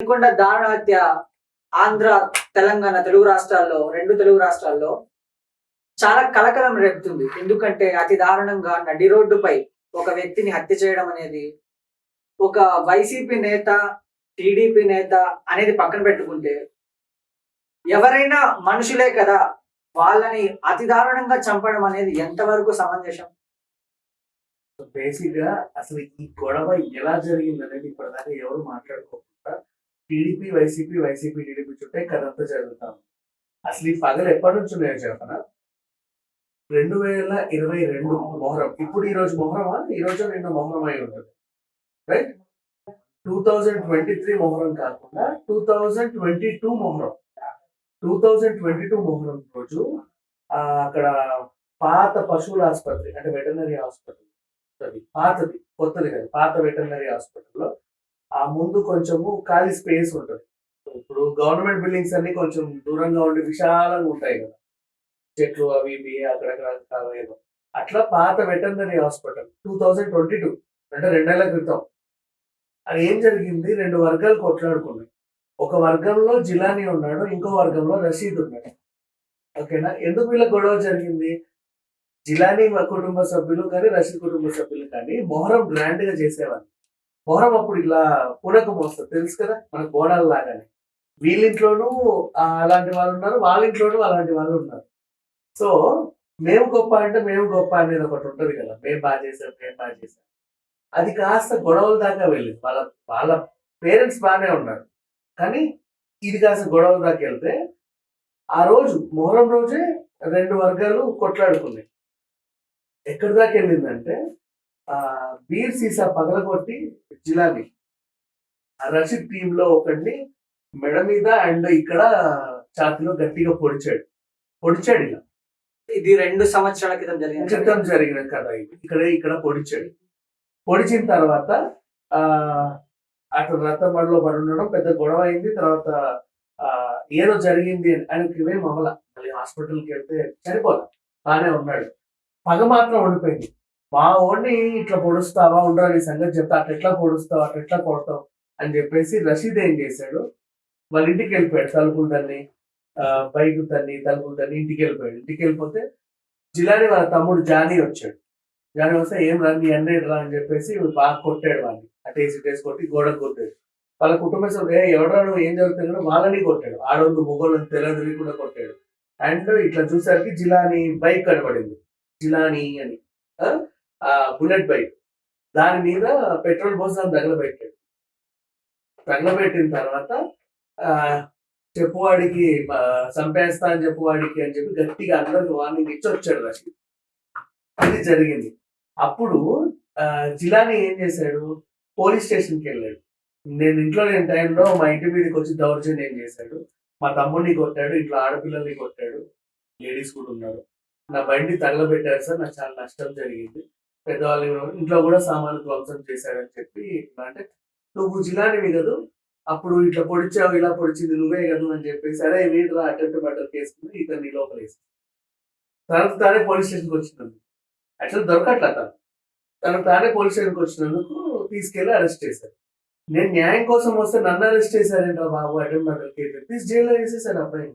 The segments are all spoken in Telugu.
నల్గొండ దారుణ హత్య ఆంధ్ర తెలంగాణ తెలుగు రాష్ట్రాల్లో రెండు తెలుగు రాష్ట్రాల్లో చాలా కలకలం రేపుతుంది. ఎందుకంటే అతి దారుణంగా నడి రోడ్డుపై ఒక వ్యక్తిని హత్య చేయడం అనేది ఒక వైసీపీ నేత టీడీపీ నేత అనేది పక్కన పెట్టుకుంటే ఎవరైనా మనుషులే కదా వాళ్ళని అతి దారుణంగా చంపడం అనేది ఎంతవరకు సమంజసం? బేసిక్గా అసలు ఈ గొడవ ఎలా జరిగింది అనేది ఇప్పటిదాకా ఎవరు మాట్లాడుకో టీడీపీ వైసీపీ వైసీపీ టీడీపీ చుట్టే కదంతా జరుగుతాం అసలు ఈ పగలు ఎప్పటి నుంచి ఉన్నాయో చెప్పనా? రెండు వేల ఇరవై రెండు మొహరం. ఇప్పుడు ఈ రోజు మొహరమా? ఈ రోజు నిన్న మొహరం అయి ఉంటుంది right? Two thousand twenty three Muharram కాకుండా two thousand twenty two Muharram. Two thousand twenty two Muharram రోజు అక్కడ పాత పశువుల ఆసుపత్రి అంటే వెటర్నరీ హాస్పిటల్. పాతది కొత్తది కాదు పాత వెటర్నరీ హాస్పిటల్లో ఆ ముందు కొంచెము ఖాళీ స్పేస్ ఉంటుంది. ఇప్పుడు గవర్నమెంట్ బిల్డింగ్స్ అన్ని కొంచెం దూరంగా ఉండి విశాలంగా ఉంటాయి కదా. చెట్లు అవి ఇవి అక్కడక్కడ ఏదో అట్లా పాత veterinary hospital two thousand twenty two అంటే రెండేళ్ళ క్రితం అది ఏం జరిగింది రెండు వర్గాలు కొట్లాడుకున్నాయి ఒక వర్గంలో జిలానీ ఉన్నాడు ఇంకో వర్గంలో రషీద్ ఉన్నాడు ఓకేనా ఎందుకు వీళ్ళ గొడవ జరిగింది జిలానీ కుటుంబ సభ్యులు కానీ రషీద్ కుటుంబ సభ్యులు కానీ మొహరం గ్రాండ్గా చేసేవాళ్ళు మొహరం అప్పుడు ఇలా పునకం వస్తుంది తెలుసు కదా? మన గోడలు లాగానే. వీళ్ళింట్లోనూ అలాంటి వాళ్ళు ఉన్నారు వాళ్ళ ఇంట్లోనూ అలాంటి వాళ్ళు ఉన్నారు. సో మేము గొప్ప అంటే మేము గొప్ప అనేది ఒకటి ఉంటుంది కదా. మేము బాగా చేసాం మేము బాగా చేసాం అది కాస్త గొడవల దాకా వెళ్ళింది. వాళ్ళ వాళ్ళ పేరెంట్స్ బాగానే ఉన్నారు. కానీ ఇది కాస్త గొడవల దాకా వెళ్తే ఆ రోజు మొహరం రోజే రెండు వర్గాలు కొట్లాడుకున్నాయి. ఎక్కడి దాకా వెళ్ళిందంటే బీర్ సీసా పగలగొట్టి జిలాని ఆ రషీద్ టీమ్లో ఒకడిని మెడ మీద అండ్ ఇక్కడ ఛాతిలో గట్టిగా పొడిచాడు. పొడిచాడు ఇలా. ఇది రెండు సంవత్సరాల క్రితం జరిగింది క్రితం జరిగిన కథ ఇది. ఇక్కడ ఇక్కడ పొడిచాడు. పొడిచిన తర్వాత ఆ అటు రథమడిలో పడి ఉండడం పెద్ద గొడవ అయింది. తర్వాత ఆ ఏదో జరిగింది అని అవ్వాల మళ్ళీ హాస్పిటల్కి వెళ్తే చనిపోలే బాగానే ఉన్నాడు. పగ మాత్రం ఉండిపోయింది. మా ఓడిని ఇట్లా పొడుస్తావా? ఉండరా నీ సంగతి చెప్తా. అట్లా ఎట్లా పొడుస్తావు? అట్లా ఎట్లా కొడతావు? అని చెప్పేసి రషీద్ ఏం చేశాడు? వాళ్ళ ఇంటికి వెళ్ళిపోయాడు. తలుపులు తన్ని బైక్ తన్ని తలుపులు తన్ని ఇంటికి వెళ్ళిపోయాడు. ఇంటికి వెళ్ళిపోతే జిలాని వాళ్ళ తమ్ముడు జానీ వచ్చాడు. జానీ వస్తే ఏం రా నీ అన్నయ్య రా అని చెప్పేసి బాగా కొట్టాడు వాడిని. అటేసి ఇటేసి కొట్టి గోడకు కొట్టాడు. వాళ్ళ కుటుంబ సభ్యులు ఎవడో నువ్వు? ఏం జరుగుతుందో? వాళ్ళని కొట్టాడు. ఆడోళ్ళు మొగోళ్ళని తెల్లదిరి కూడా కొట్టాడు. అండ్ ఇట్లా చూసరికి జిలాని బైక్ కనబడింది. జిలాని అని. Bullet bike. దాని మీద పెట్రోల్ పోసి దాన్ని తగలబెట్టాడు. తగలబెట్టిన తర్వాత ఆ చెప్పువాడికి చంపేస్తా అని చెప్పువాడికి అని చెప్పి గట్టిగా అందరికి వార్నింగ్ ఇచ్చి వచ్చాడు రషీద్ అది జరిగింది. అప్పుడు ఆ, జిలాని ఏం చేశాడు? పోలీస్ స్టేషన్కి వెళ్ళాడు. నేను ఇంట్లో లేని టైంలో మా ఇంటి మీదకి వచ్చి దౌర్జన్యం చేశాడు? మా తమ్ముడిని కొట్టాడు ఇంట్లో ఆడపిల్లల్ని కొట్టాడు. లేడీస్ కూడా ఉన్నారు. నా బండి తగలబెట్టారు సార్ నాకు చాలా నష్టం జరిగింది. పెద్దవాళ్ళు ఇంట్లో కూడా సామాను ధ్వంసం చేశాడని చెప్పి అంటే నువ్వు జిలానివి కదా? అప్పుడు ఇట్లా పొడిచావు ఇలా పొడిచింది నువ్వే కదా? అని చెప్పేసి అరే వీటిలో అటెంప్ట్ మర్డర్ కేసుకుని ఇతన్ని లోపలేసి తనకు తానే పోలీస్ స్టేషన్కి వచ్చినందుకు యాక్చువల్ దొరకట్లా తను. తనకు తానే పోలీస్ స్టేషన్కి వచ్చినందుకు తీసుకెళ్ళి అరెస్ట్ చేశారు. నేను న్యాయం కోసం వస్తే నన్ను అరెస్ట్ చేశారంట బాబు అటెంప్ట్ మర్డర్ కేసు తీసి జైల్లో వేసేసారు అబ్బాయిని.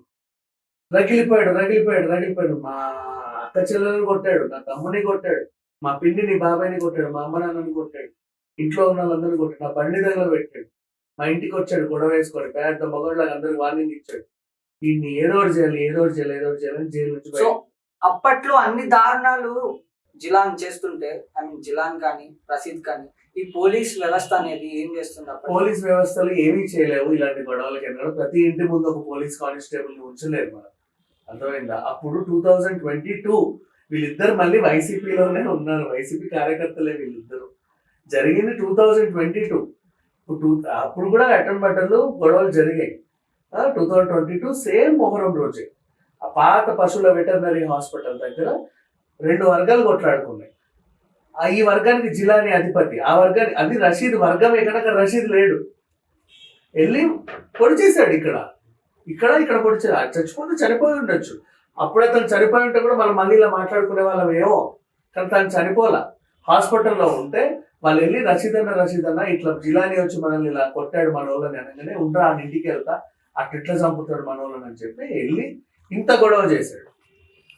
రగిలిపోయాడు రగిలిపోయాడు రగిలిపోయాడు. మా అక్క చెల్లెలను కొట్టాడు నా తమ్ముని కొట్టాడు. మా పిన్నిని బాబాయ్ని కొట్టాడు మా అమ్మ నాన్నని కొట్టాడు ఇంట్లో ఉన్న వాళ్ళందరినీ కొట్టాడు నా బండి దగ్గర పెట్టాడు మా ఇంటికి వచ్చాడు గొడవ వేసుకొని పెద్ద మగవాళ్ళకి అందరికి వార్నింగ్ ఇచ్చాడు. వీడిని ఏదో ఒకటి చేయాలి ఏదో ఒకటి చేయాలి ఏదో ఒకటి చేయాలని జైలు నుంచి సో అప్పట్లో అన్ని దారుణాలు జిలాన్ చేస్తుంటే ఐ మీన్ జిలాన్ కానీ రసీద్ కానీ ఈ పోలీస్ వ్యవస్థ అనేది ఏం చేస్తుంది? పోలీస్ వ్యవస్థలు ఏమీ చేయలేవు ఇలాంటి గొడవలకి ఎందుకంటే ప్రతి ఇంటి ముందు ఒక పోలీస్ కానిస్టేబుల్ని ఉంచలేరు మనం. అర్థమైందా? అప్పుడు టూ థౌజండ్ ట్వంటీ టూ వీళ్ళిద్దరు మళ్ళీ వైసీపీలోనే ఉన్నారు. వైసీపీ కార్యకర్తలే వీళ్ళిద్దరు. జరిగింది two thousand twenty two two అప్పుడు కూడా అటెండ్ బట్టలు గొడవలు జరిగాయి. Two thousand twenty two same Muharram రోజే. ఆ పాత పశువుల వెటర్నరీ హాస్పిటల్ దగ్గర రెండు వర్గాలు కొట్లాడుకున్నాయి. ఆ ఈ వర్గానికి జిలాని అధిపతి ఆ వర్గానికి అది రషీద్ వర్గం కనుక రషీద్ లేడు. వెళ్ళి పొడి చేశాడు ఇక్కడ. ఇక్కడ ఇక్కడ పొడి చచ్చిపోతే చనిపోయి ఉండొచ్చు. అప్పుడే తను చనిపోయి ఉంటే కూడా మనం మళ్ళీ ఇలా మాట్లాడుకునే వాళ్ళం ఏమో. కానీ తను చనిపోలా. హాస్పిటల్లో ఉంటే వాళ్ళు వెళ్ళి రసీదన్న రసీదన్న ఇట్లా జిలాని వచ్చి మనల్ని ఇలా కొట్టాడు మన వాళ్ళని అనగానే ఉండరా ఆ ఇంటికి వెళ్తా అట్లా ఎట్లా చంపుతాడు మన వాళ్ళని అని చెప్పి వెళ్ళి ఇంత గొడవ చేశాడు.